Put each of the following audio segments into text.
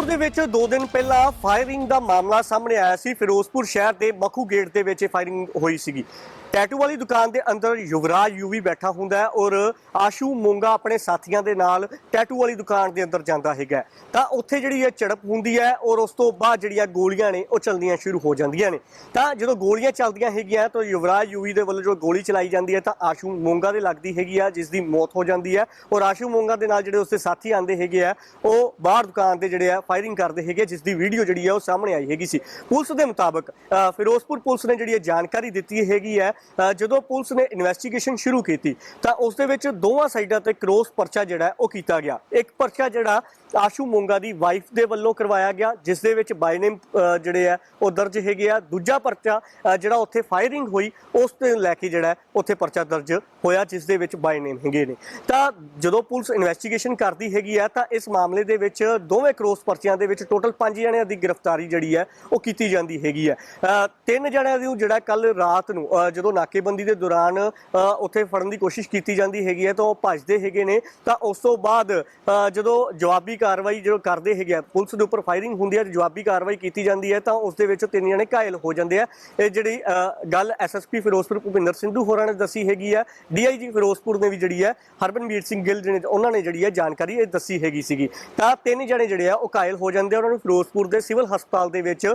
ਫਿਰੋਜ਼ਪੁਰ ਦੇ ਵਿੱਚ 2 ਦਿਨ ਪਹਿਲਾਂ ਫਾਇਰਿੰਗ ਦਾ ਮਾਮਲਾ ਸਾਹਮਣੇ ਆਇਆ ਸੀ। ਫਿਰੋਜ਼ਪੁਰ ਸ਼ਹਿਰ ਦੇ ਮਖੂ ਗੇਟ ਦੇ ਵਿੱਚ ਇਹ ਫਾਇਰਿੰਗ ਹੋਈ ਸੀਗੀ। ਟੈਟੂ ਵਾਲੀ ਦੁਕਾਨ ਦੇ ਅੰਦਰ ਯੁਵਰਾਜ ਯੂਵੀ ਬੈਠਾ ਹੁੰਦਾ ਹੈ ਔਰ ਆਸ਼ੂ ਮੋਂਗਾ ਆਪਣੇ ਸਾਥੀਆਂ ਦੇ ਨਾਲ ਟੈਟੂ ਵਾਲੀ ਦੁਕਾਨ ਦੇ ਅੰਦਰ ਜਾਂਦਾ ਹੈਗਾ ਤਾਂ ਉੱਥੇ ਜਿਹੜੀ ਇਹ ਝੜਪ ਹੁੰਦੀ ਹੈ ਔਰ ਉਸ ਤੋਂ ਬਾਅਦ ਜਿਹੜੀਆਂ ਗੋਲੀਆਂ ਨੇ, ਉਹ ਚੱਲਦੀਆਂ ਸ਼ੁਰੂ ਹੋ ਜਾਂਦੀਆਂ ਨੇ। ਤਾਂ ਜਦੋਂ ਗੋਲੀਆਂ ਚੱਲਦੀਆਂ ਹੈਗੀਆਂ ਤਾਂ ਯੁਵਰਾਜ ਯੂਵੀ ਦੇ ਵੱਲੋਂ ਜੋ ਗੋਲੀ ਚਲਾਈ ਜਾਂਦੀ ਹੈ ਤਾਂ ਆਸ਼ੂ ਮੋਂਗਾ ਦੇ ਲੱਗਦੀ ਹੈਗੀ ਆ ਜਿਸ ਦੀ ਮੌਤ ਹੋ ਜਾਂਦੀ ਹੈ। ਔਰ ਆਸ਼ੂ ਮੋਂਗਾ ਦੇ ਨਾਲ ਜਿਹੜੇ ਉਸਦੇ ਸਾਥੀ ਆਂਦੇ ਹੈਗੇ ਆ ਉਹ ਬਾਹਰ ਦੁਕਾਨ ਦੇ ਜਿਹੜੇ ਆ ਫਾਇਰਿੰਗ ਕਰਦੇ ਹੈਗੇ ਜਿਸ ਦੀ ਵੀਡੀਓ ਜਿਹੜੀ ਹੈ ਉਹ ਸਾਹਮਣੇ ਆਈ ਹੈਗੀ ਸੀ। ਪੁਲਿਸ ਦੇ ਮੁਤਾਬਕ ਫਿਰੋਜ਼ਪੁਰ ਪੁਲਿਸ ਨੇ ਜਿਹੜੀ ਇਹ ਜਾਣਕਾਰੀ ਦਿੱਤੀ ਹੈਗੀ ਹੈ ਜਦੋਂ ਪੁਲਿਸ ਨੇ ਇਨਵੈਸਟੀਗੇਸ਼ਨ ਸ਼ੁਰੂ ਕੀਤੀ, ਤਾਂ ਉਸ ਦੇ ਵਿੱਚ ਦੋਵਾਂ ਸਾਈਡਾਂ ਤੇ ਕ੍ਰੋਸ ਪਰਚਾ ਜਿਹੜਾ ਉਹ ਕੀਤਾ ਗਿਆ। ਇੱਕ ਪਰਚਾ ਜਿਹੜਾ ਆਸ਼ੂ ਮੋਂਗਾ ਦੀ ਵਾਈਫ ਦੇ ਵੱਲੋਂ ਕਰਵਾਇਆ ਗਿਆ ਜਿਸ ਦੇ ਵਿੱਚ ਬਾਈ ਨੇਮ ਜਿਹੜੇ ਆ ਉਹ ਦਰਜ ਹੈਗੇ ਆ। ਦੂਜਾ ਪਰਚਾ ਜਿਹੜਾ ਉੱਥੇ ਫਾਇਰਿੰਗ ਹੋਈ, ਉਸ ਤੇ ਲੈ ਕੇ ਜਿਹੜਾ ਉੱਥੇ ਪਰਚਾ ਦਰਜ ਹੋਇਆ ਜਿਸ ਦੇ ਵਿੱਚ ਬਾਈ ਨੇਮ ਹੈਗੇ ਨੇ। ਤਾਂ ਜਦੋਂ ਪੁਲਿਸ ਇਨਵੈਸਟੀਗੇਸ਼ਨ ਕਰਦੀ ਹੈਗੀ ਆ ਤਾਂ ਇਸ ਮਾਮਲੇ ਦੇ ਵਿੱਚ ਦੋਵੇਂ ਕ੍ਰੋਸ ਪਰਚਿਆਂ ਦੇ ਵਿੱਚ ਟੋਟਲ 5 ਜਣਿਆਂ ਦੀ ਗ੍ਰਿਫਤਾਰੀ ਜਿਹੜੀ ਹੈ ਉਹ ਕੀਤੀ ਜਾਂਦੀ ਹੈਗੀ ਹੈ। ਅ, ਤਿੰਨ ਜਣਿਆਂ ਨੂੰ ਜਿਹੜਾ ਕੱਲ ਰਾਤ ਨੂੰ ਜਦੋਂ ਨਾਕੇਬੰਦੀ ਦੇ ਦੌਰਾਨ ਉੱਥੇ ਫੜਨ ਦੀ ਕੋਸ਼ਿਸ਼ ਕੀਤੀ ਜਾਂਦੀ ਹੈਗੀ ਹੈ ਤਾਂ ਉਹ ਭੱਜਦੇ ਹੈਗੇ ਨੇ। ਤਾਂ ਉਸ ਤੋਂ ਬਾਅਦ ਜਦੋਂ ਜਵਾਬੀ ਕਾਰਵਾਈ ਜਦੋਂ ਕਰਦੇ ਹੈਗੇ ਆ ਪੁਲਿਸ ਦੇ ਉੱਪਰ ਫਾਇਰਿੰਗ ਹੁੰਦੀ ਹੈ ਜਵਾਬੀ ਕਾਰਵਾਈ ਕੀਤੀ ਜਾਂਦੀ ਹੈ ਤਾਂ ਉਸ ਦੇ ਵਿੱਚ ਤਿੰਨ ਜਣੇ ਘਾਇਲ ਹੋ ਜਾਂਦੇ ਆ। ਇਹ ਜਿਹੜੀ ਅ, ਗੱਲ ਐਸਐਸਪੀ ਫਿਰੋਜ਼ਪੁਰ ਭੁਪਿੰਦਰ ਸਿੰਧੂ ਹੋਰਾਂ ਨੇ ਦੱਸੀ ਹੈਗੀ ਆ ਡੀਆਈਜੀ ਫਿਰੋਜ਼ਪੁਰ ਨੇ ਵੀ ਜਿਹੜੀ ਹੈ ਹਰਬਨਵੀਰ ਸਿੰਘ ਗਿੱਲ ਜਿਹੜੇ ਉਹਨਾਂ ਨੇ ਜਿਹੜੀ ਹੈ ਜਾਣਕਾਰੀ ਇਹ ਦੱਸੀ ਹੈਗੀ ਸੀਗੀ। ਤਾਂ ਤਿੰਨ ਜਣੇ ਜਿਹੜੇ ਆ ਉਹ ਘਾਇਲ ਹੋ ਜਾਂਦੇ ਆ ਉਹਨਾਂ ਨੂੰ ਫਿਰੋਜ਼ਪੁਰ ਦੇ ਸਿਵਲ ਹਸਪਤਾਲ ਦੇ ਵਿੱਚ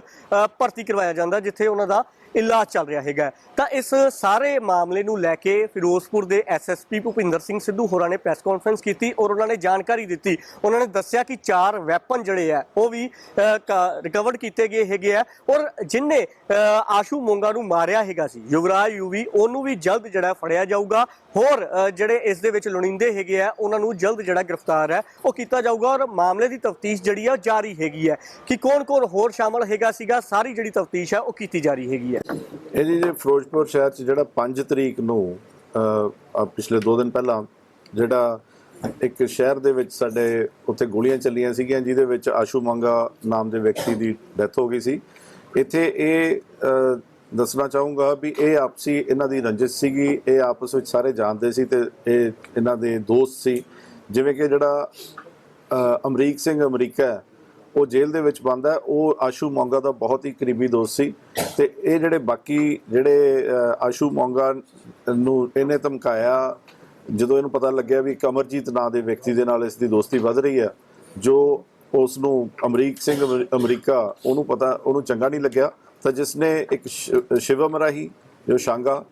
ਭਰਤੀ ਕਰਵਾਇਆ ਜਾਂਦਾ ਜਿੱਥੇ ਉਹਨਾਂ ਦਾ ਇਲਾਜ ਚੱਲ ਰਿਹਾ ਹੈਗਾ। ਤਾਂ ਇਸ ਸਾਰੇ ਮਾਮਲੇ ਨੂੰ ਲੈ ਕੇ ਫਿਰੋਜ਼ਪੁਰ ਦੇ ਐਸਐਸਪੀ ਭੁਪਿੰਦਰ ਸਿੰਘ ਸਿੱਧੂ ਹੋਰਾਂ ਨੇ ਪ੍ਰੈਸ ਕਾਨਫਰੰਸ ਕੀਤੀ ਔਰ ਉਹਨਾਂ ਨੇ ਜਾਣਕਾਰੀ ਦਿੱਤੀ। ਉਹਨਾਂ ਨੇ ਦੱਸਿਆ ਕਿ ਚਾਰ ਵੈਪਨ ਜਿਹੜੇ ਆ ਉਹ ਵੀ ਰਿਕਵਰਡ ਕੀਤੇ ਗਏ ਹੈਗੇ ਆ ਔਰ ਜਿਨਨੇ ਅ, ਆਸ਼ੂ ਮੋਂਗਾ ਨੂੰ ਮਾਰਿਆ ਹੈਗਾ ਸੀ ਯੁਵਰਾਜ ਯੂਵੀ ਉਹਨੂੰ ਵੀ ਜਲਦ ਜਿਹੜਾ ਫੜਿਆ ਜਾਊਗਾ। ਹੋਰ ਜਿਹੜੇ ਇਸ ਦੇ ਵਿੱਚ ਲੁਣਿੰਦੇ ਹੈਗੇ ਆ ਉਹਨਾਂ ਨੂੰ ਜਲਦ ਜਿਹੜਾ ਗ੍ਰਿਫਤਾਰ ਹੈ ਉਹ ਕੀਤਾ ਜਾਊਗਾ ਔਰ ਮਾਮਲੇ ਦੀ ਤਫਤੀਸ਼ ਜਿਹੜੀ ਆ ਉਹ ਜਾਰੀ ਹੈਗੀ ਹੈ ਕਿ ਕੌਣ-ਕੌਣ ਹੋਰ ਸ਼ਾਮਲ ਹੈਗਾ ਸੀਗਾ, ਸਾਰੀ ਜਿਹੜੀ ਤਫਤੀਸ਼ ਹੈ ਉਹ ਕੀਤੀ ਜਾ ਰਹੀ ਹੈਗੀ ਹੈ। ਇਹਦੀ ਜੇ ਫਿਰੋਜ਼ਪੁਰ ਸ਼ਹਿਰ ਚ ਜਿਹੜਾ 5 ਤਰੀਕ ਨੂੰ ਪਿਛਲੇ 2 ਦਿਨ ਪਹਿਲਾਂ ਜਿਹੜਾ ਇੱਕ ਸ਼ਹਿਰ ਦੇ ਵਿੱਚ ਸਾਡੇ ਉੱਥੇ ਗੋਲੀਆਂ ਚੱਲੀਆਂ ਸੀਗੀਆਂ, ਜਿਹਦੇ ਵਿੱਚ ਆਸ਼ੂ ਮੰਗਾ ਨਾਮ ਦੇ ਵਿਅਕਤੀ ਦੀ ਡੈਥ ਹੋ ਗਈ ਸੀ। ਇੱਥੇ ਇਹ ਦੱਸਣਾ ਚਾਹੂੰਗਾ ਵੀ ਇਹ ਆਪਸੀ ਇਹਨਾਂ ਦੀ ਰੰਜਿਸ਼ ਸੀਗੀ, ਇਹ ਆਪਸ ਵਿੱਚ ਸਾਰੇ ਜਾਣਦੇ ਸੀ ਤੇ ਇਹ ਇਹਨਾਂ ਦੇ ਦੋਸਤ ਸੀ। ਜਿਵੇਂ ਕਿ ਜਿਹੜਾ ਅਮਰੀਕ ਸਿੰਘ ਅਮਰੀਕਾ ਉਹ ਜੇਲ੍ਹ ਦੇ ਵਿੱਚ ਬੰਦ ਹੈ। ਉਹ ਆਸ਼ੂ ਮੋਂਗਾ ਦਾ ਬਹੁਤ ਹੀ ਕਰੀਬੀ ਦੋਸਤ ਸੀ ਤੇ ਇਹ ਜਿਹੜੇ ਬਾਕੀ ਜਿਹੜੇ ਆਸ਼ੂ ਮੋਂਗਾ ਨੂੰ ਇਹਨੇ ਧਮਕਾਇਆ, ਜਦੋਂ ਇਹਨੂੰ ਪਤਾ ਲੱਗਿਆ ਵੀ ਕਮਰਜੀਤ ਨਾਂ ਦੇ ਵਿਅਕਤੀ ਦੇ ਨਾਲ ਇਸ ਦੀ ਦੋਸਤੀ ਵੱਧ ਰਹੀ ਹੈ, ਜੋ ਉਸ ਨੂੰ ਅਮਰੀਕ ਸਿੰਘ ਅਮਰੀ- ਅਮਰੀਕਾ ਉਹਨੂੰ ਪਤਾ, ਉਹਨੂੰ ਚੰਗਾ ਨਹੀਂ ਲੱਗਿਆ। ਤਾਂ ਜਿਸ ਨੇ ਇੱਕ ਸ਼ਿ- ਸ਼ਿਵਮ ਰਾਹੀ, ਜੋ ਸ਼ਾਂਗਾ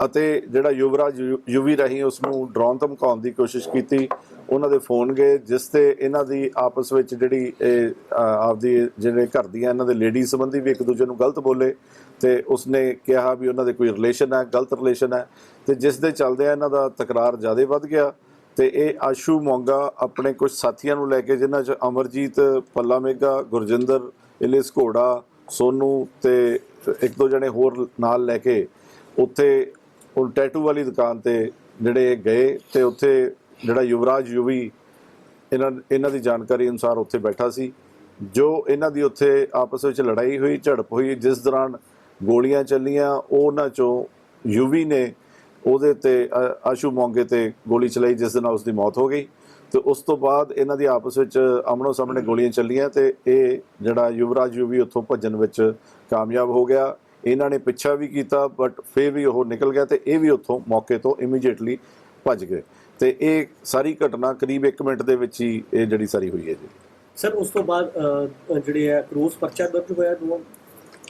ਅਤੇ ਜਿਹੜਾ ਯੁਵਰਾਜ ਯੂ- ਯੂਵੀ ਰਾਹੀਂ ਉਸ ਨੂੰ ਡਰਾਉਣ ਧਮਕਾਉਣ ਦੀ ਕੋਸ਼ਿਸ਼ ਕੀਤੀ ਉਹਨਾਂ ਦੇ ਫੋਨ ਗਏ ਜਿਸ ਤੇ ਇਹਨਾਂ ਦੀ ਆਪਸ ਵਿੱਚ ਜਿਹੜੀ ਇਹ, ਆਪਦੀ ਜਿਹੜੇ ਘਰ ਦੀਆਂ ਇਹਨਾਂ ਦੇ ਲੇਡੀ ਸੰਬੰਧੀ ਵੀ ਇੱਕ ਦੂਜੇ ਨੂੰ ਗਲਤ ਬੋਲੇ ਤੇ ਉਸਨੇ ਕਿਹਾ ਵੀ ਉਹਨਾਂ ਦੇ ਕੋਈ ਰਿਲੇਸ਼ਨ ਹੈ ਗਲਤ ਰਿਲੇਸ਼ਨ ਹੈ ਤੇ ਜਿਸ ਦੇ ਚੱਲਦੇ ਇਹਨਾਂ ਦਾ ਤਕਰਾਰ ਜ਼ਿਆਦਾ ਵੱਧ ਗਿਆ ਤੇ ਇਹ ਆਸ਼ੂ ਮੋਂਗਾ ਆਪਣੇ ਕੁਝ ਸਾਥੀਆਂ ਨੂੰ ਲੈ ਕੇ ਜਿਨ੍ਹਾਂ 'ਚ ਅਮਰਜੀਤ ਪੱਲਾ ਮੇਗਾ ਗੁਰਜਿੰਦਰ ਇਲਿਸ ਘੋੜਾ ਸੋਨੂ ਤੇ ਇੱਕ ਦੋ ਜਣੇ ਹੋਰ ਨਾਲ ਲੈ ਕੇ ਉੱਥੇ ਉਹ ਟੈਟੂ ਵਾਲੀ ਦੁਕਾਨ ਤੇ ਜਿਹੜੇ ਗਏ ਤੇ ਉੱਥੇ ਜਿਹੜਾ ਯੁਵਰਾਜ ਯੂਵੀ, ਇਹਨਾਂ ਇਹਨਾਂ ਦੀ ਜਾਣਕਾਰੀ ਅਨੁਸਾਰ ਉੱਥੇ ਬੈਠਾ ਸੀ, ਜੋ ਇਹਨਾਂ ਦੀ ਉੱਥੇ ਆਪਸ ਵਿੱਚ ਲੜਾਈ ਹੋਈ, ਝੜਪ ਹੋਈ, ਜਿਸ ਦੌਰਾਨ ਗੋਲੀਆਂ ਚੱਲੀਆਂ, ਉਹ ਉਹਨਾਂ ਚੋਂ ਯੂਵੀ ਨੇ ਉਹਦੇ ਤੇ ਆਸ਼ੂ ਮੋਂਗੇ ਤੇ ਗੋਲੀ ਚਲਾਈ, ਜਿਸ ਦੇ ਨਾਲ ਉਸ ਦੀ ਮੌਤ ਹੋ ਗਈ। ਤੇ ਉਸ ਤੋਂ ਬਾਅਦ ਇਹਨਾਂ ਦੀ ਆਪਸ ਵਿੱਚ ਆਮਣੋ ਸਾਹਮਣੇ ਗੋਲੀਆਂ ਚੱਲੀਆਂ ਤੇ ਇਹ ਜਿਹੜਾ ਯੁਵਰਾਜ ਯੂਵੀ ਉੱਥੋਂ ਭੱਜਣ ਵਿੱਚ ਕਾਮਯਾਬ ਹੋ ਗਿਆ। ਇਹਨਾਂ ਨੇ ਪਿੱਛਾ ਵੀ ਕੀਤਾ ਬਟ ਫਿਰ ਵੀ ਉਹ ਨਿਕਲ ਗਿਆ ਤੇ ਇਹ ਵੀ ਉੱਥੋਂ ਮੌਕੇ ਤੋਂ ਇਮੀਡੀਏਟਲੀ ਭੱਜ ਗਏ। ਤੇ ਇਹ ਸਾਰੀ ਘਟਨਾ ਕਰੀਬ 1 ਮਿੰਟ ਦੇ ਵਿੱਚ ਹੀ ਇਹ ਜਿਹੜੀ ਸਾਰੀ ਹੋਈ ਹੈ ਜੀ। ਸਰ ਉਸ ਤੋਂ ਬਾਅਦ ਜਿਹੜੇ ਹੈ ਕ੍ਰੋਸ ਪਰਚਾ ਦਰਜ ਹੋਇਆ ਦੋਵਾਂ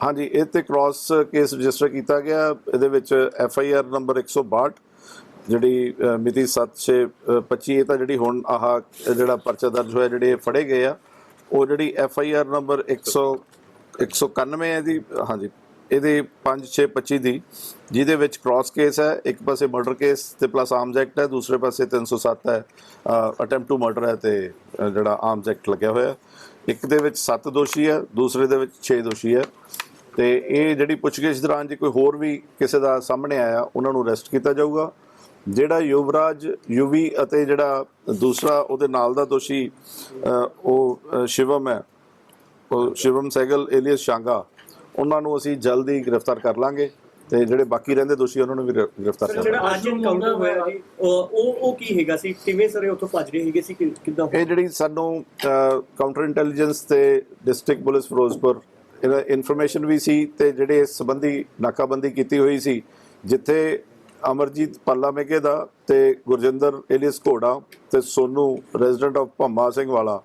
ਹਾਂਜੀ ਇਹ ਤੇ ਕ੍ਰਾਸ ਕੇਸ ਰਜਿਸਟਰ ਕੀਤਾ ਗਿਆ। ਇਹਦੇ ਵਿੱਚ ਐਫ ਆਈ ਆਰ ਨੰਬਰ 162 ਜਿਹੜੀ ਮਿਤੀ 7625 ਇਹ ਤਾਂ ਜਿਹੜੀ ਹੁਣ ਆਹ ਜਿਹੜਾ ਪਰਚਾ ਦਰਜ ਹੋਇਆ ਜਿਹੜੇ ਫੜੇ ਗਏ ਆ ਉਹ ਜਿਹੜੀ ਐਫ ਆਈ ਆਰ ਨੰਬਰ 100 191 ਹੈ ਦੀ ਹਾਂਜੀ। ਇਹਦੇ 5625 ਦੀ, ਜਿਹਦੇ ਵਿੱਚ ਕ੍ਰਾਸ ਕੇਸ ਹੈ, ਇੱਕ ਪਾਸੇ ਮਰਡਰ ਕੇਸ ਤੇ ਪਲੱਸ ਆਰਮਸ ਐਕਟ ਹੈ, ਦੂਸਰੇ ਪਾਸੇ 307 ਹੈ ਅਟੈਂਪਟ ਟੂ ਮਰਡਰ ਹੈ ਤੇ ਜਿਹੜਾ ਆਰਮਸ ਐਕਟ ਲੱਗਿਆ ਹੋਇਆ ਇੱਕ ਦੇ ਵਿੱਚ 7 ਦੋਸ਼ੀ ਹੈ, ਦੂਸਰੇ ਦੇ ਵਿੱਚ 6 ਦੋਸ਼ੀ ਹੈ। ਤੇ ਇਹ ਜਿਹੜੀ ਪੁੱਛਗਿੱਛ ਦੌਰਾਨ ਜੇ ਕੋਈ ਹੋਰ ਵੀ ਕਿਸੇ ਦਾ ਸਾਹਮਣੇ ਆਇਆ, ਉਹਨਾਂ ਨੂੰ ਅਰੈਸਟ ਕੀਤਾ ਜਾਊਗਾ। ਜਿਹੜਾ ਯੁਵਰਾਜ, ਯੁਵੀ ਅਤੇ ਜਿਹੜਾ ਦੂਸਰਾ ਉਹਦੇ ਨਾਲ ਦਾ ਦੋਸ਼ੀ ਉਹ ਸ਼ਿਵਮ ਹੈ, ਉਹ ਸ਼ਿਵਮ ਸੈਗਲ ਏਲੀਅਸ ਸ਼ਾਂਗਾ ਉਹਨਾਂ ਨੂੰ ਅਸੀਂ ਜਲਦੀ ਗ੍ਰਿਫਤਾਰ ਕਰ ਲਾਂਗੇ ਤੇ ਜਿਹੜੇ ਬਾਕੀ ਰਹਿੰਦੇ ਦੋਸ਼ੀ ਉਹਨਾਂ ਨੂੰ ਵੀ ਗ੍ਰਿ- ਗ੍ਰਿਫਤਾਰ ਕਰ ਜਿਹੜਾ ਅੱਜ ਐਨਕਾਊਂਟਰ ਹੋਇਆ ਜੀ ਉਹ ਉਹ ਕੀ ਹੈਗਾ ਸੀ? ਕਿਵੇਂ ਸਰ ਉੱਥੋਂ ਭੱਜ ਰਹੇ ਹੈਗੇ ਸੀ? ਕਿੱਦਾਂ ਇਹ ਜਿਹੜੀ ਸਾਨੂੰ ਕਾਊਂਟਰ ਇੰਟੈਲੀਜੈਂਸ ਤੇ ਡਿਸਟ੍ਰਿਕਟ ਪੁਲਿਸ ਫਿਰੋਜ਼ਪੁਰ ਇਹਦਾ ਇਨਫੋਰਮੇਸ਼ਨ ਵੀ ਸੀ ਤੇ ਜਿਹੜੇ ਇਸ ਸੰਬੰਧੀ ਨਾਕਾਬੰਦੀ ਕੀਤੀ ਹੋਈ ਸੀ ਜਿੱਥੇ ਅਮਰਜੀਤ ਪੱਲਾ ਮੇਗੇ ਦਾ ਤੇ ਗੁਰਜਿੰਦਰ ਏਲੀਅਸ ਘੋੜਾ ਤੇ ਸੋਨੂ ਰੈਜ਼ੀਡੈਂਟ ਆਫ ਭੰਮਾ ਸਿੰਘ ਵਾਲਾ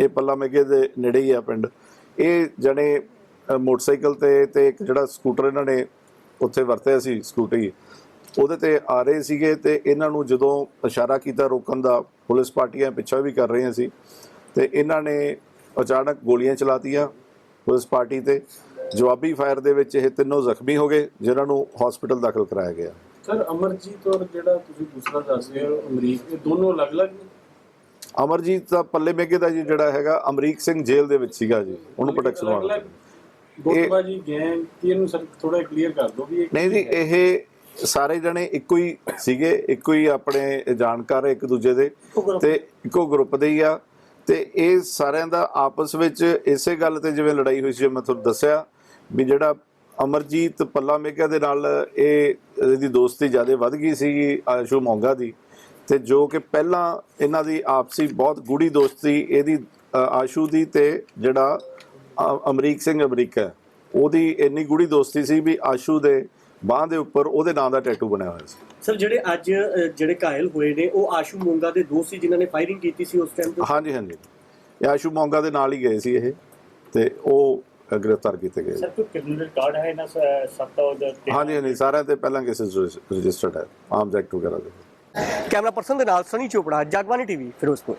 ਇਹ ਪੱਲਾ ਮੇਗੇ ਦੇ ਨੇੜੇ ਹੀ ਆ ਪਿੰਡ। ਇਹ ਜਣੇ ਮੋਟਰਸਾਈਕਲ ਤੇ ਤੇ ਇੱਕ ਜਿਹੜਾ ਸਕੂਟਰ ਇਹਨਾਂ ਨੇ ਉੱਥੇ ਵਰਤਿਆ ਸੀ ਸਕੂਟਰੀ ਉਹਦੇ ਤੇ ਆ ਰਹੇ ਸੀਗੇ ਤੇ ਇਹਨਾਂ ਨੂੰ ਜਦੋਂ ਇਸ਼ਾਰਾ ਕੀਤਾ ਰੋਕਣ ਦਾ ਪੁਲਿਸ ਪਾਰਟੀਆਂ ਪਿੱਛਾ ਵੀ ਕਰ ਰਹੀਆਂ ਸੀ ਤੇ ਇਹਨਾਂ ਨੇ ਅਚਾਨਕ ਗੋਲੀਆਂ ਚਲਾਤੀਆਂ ਪੁਲਿਸ ਪਾਰਟੀ ਤੇ। ਜਵਾਬੀ ਫਾਇਰ ਦੇ ਵਿੱਚ ਇਹ ਤਿੰਨੋਂ ਜ਼ਖਮੀ ਹੋ ਗਏ ਜਿਨ੍ਹਾਂ ਨੂੰ ਹਸਪੀਟਲ ਦਾਖਲ ਕਰਾਇਆ ਗਿਆ। ਸਰ ਅਮਰਜੀਤ ਔਰ ਜਿਹੜਾ ਤੁਸੀਂ ਦੂਸਰਾ ਦੱਸ ਰਹੇ ਹੋ ਅਮਰੀਕ ਇਹ ਦੋਨੋਂ ਅਲੱਗ-ਅਲੱਗ ਨੇ? ਅਮਰਜੀਤ ਦਾ ਪੱਲੇ ਮੇਗੇ ਦਾ ਜਿਹੜਾ ਹੈਗਾ ਅਮਰੀਕ ਸਿੰਘ ਜੇਲ੍ਹ ਦੇ ਵਿੱਚ ਸੀਗਾ ਜੀ ਉਹਨੂੰ ਪ੍ਰੋਟੈਕਸ਼ਨ ਵਾਲਾ ਅਲੱਗ-ਅਲੱਗ ਗੋਤਬਾਜੀ ਗੈਂਗ ਕੀ ਇਹਨੂੰ ਸਰ ਥੋੜਾ ਕਲੀਅਰ ਕਰ ਦਿਓ ਵੀ ਇਹ ਨਹੀਂ ਜੀ ਇਹ ਸਾਰੇ ਜਣੇ ਇੱਕੋ ਹੀ ਸੀਗੇ ਇੱਕੋ ਹੀ ਆਪਣੇ ਜਾਣਕਾਰ ਇੱਕ ਦੂਜੇ ਦੇ। ਤੇ ਇੱਕੋ ਗਰੁੱਪ ਦੇ ਹੀ ਆ। ਤੇ ਇਹ ਸਾਰਿਆਂ ਦਾ ਆਪਸ ਵਿੱਚ ਇਸੇ ਗੱਲ ਤੇ ਜਿਵੇਂ ਲੜਾਈ ਹੋਈ ਸੀ ਜਿਵੇਂ ਮੈਂ ਤੁਹਾਨੂੰ ਦੱਸਿਆ ਵੀ ਜਿਹੜਾ ਅਮਰਜੀਤ ਪੱਲਾ ਮੇਗਾ ਦੇ ਨਾਲ ਇਹ ਇਹਦੀ ਦੋਸਤੀ ਜ਼ਿਆਦਾ ਵੱਧ ਗਈ ਸੀ ਆਸ਼ੂ ਮੋਂਗਾ ਦੀ। ਤੇ ਜੋ ਕਿ ਪਹਿਲਾਂ ਇਹਨਾਂ ਦੀ ਆਪਸੀ ਬਹੁਤ ਗੂੜੀ ਦੋਸਤੀ ਇਹਦੀ ਆਸ਼ੂ ਦੀ ਤੇ ਜਿਹੜਾ ਅਮਰੀਕ ਸਿੰਘ ਅਮਰੀਕਾ ਉਹਦੀ ਇੰਨੀ ਗੂੜੀ ਦੋਸਤੀ ਸੀ ਵੀ ਆਸ਼ੂ ਦੇ ਬਾਹ ਦੇ ਉੱਪਰ ਉਹਦੇ ਨਾਂ ਦਾ ਟੈਟੂ ਬਣਿਆ ਹੋਇਆ ਸੀ। ਸਰ ਜਿਹੜੇ ਅੱਜ ਜਿਹੜੇ ਘਾਇਲ ਹੋਏ ਨੇ ਉਹ ਆਸ਼ੂ ਮੋਂਗਾ ਦੇ ਦੋਸਤ ਸੀ ਜਿਨ੍ਹਾਂ ਨੇ ਫਾਇਰਿੰਗ ਕੀਤੀ ਸੀ ਉਸ ਟਾਈਮ ਤੇ? ਹਾਂਜੀ ਹਾਂਜੀ। ਇਹ ਆਸ਼ੂ ਮੋਂਗਾ ਦੇ ਨਾਲ ਹੀ ਗਏ ਸੀ ਇਹ ਤੇ ਉਹ ਗ੍ਰਿਫਤਾਰ ਕੀਤੇ ਗਏ। ਸਰ ਕੋਈ ਕ੍ਰਿਮੀਨਲ ਰਿਕਾਰਡ ਹੈ ਸ- ਸੱਤ ਉਹਦੇ ਹਾਂਜੀ ਹਾਂਜੀ। ਸਾਰਿਆਂ ਤੇ ਪਹਿਲਾਂ ਕੇਸਿਸ ਰਜਿਸਟਰਡ ਹੈ। ਆਰਮਸ ਐਕਟ ਵਗੈਰਾ ਦੇ। ਕੈਮਰਾ ਪਰਸਨ ਦੇ ਨਾਲ ਸਨੀ ਚੋਪੜਾ ਜਗਬਾਨੀ ਟੀਵੀ ਫਿਰੋਜ਼ਪੁਰ।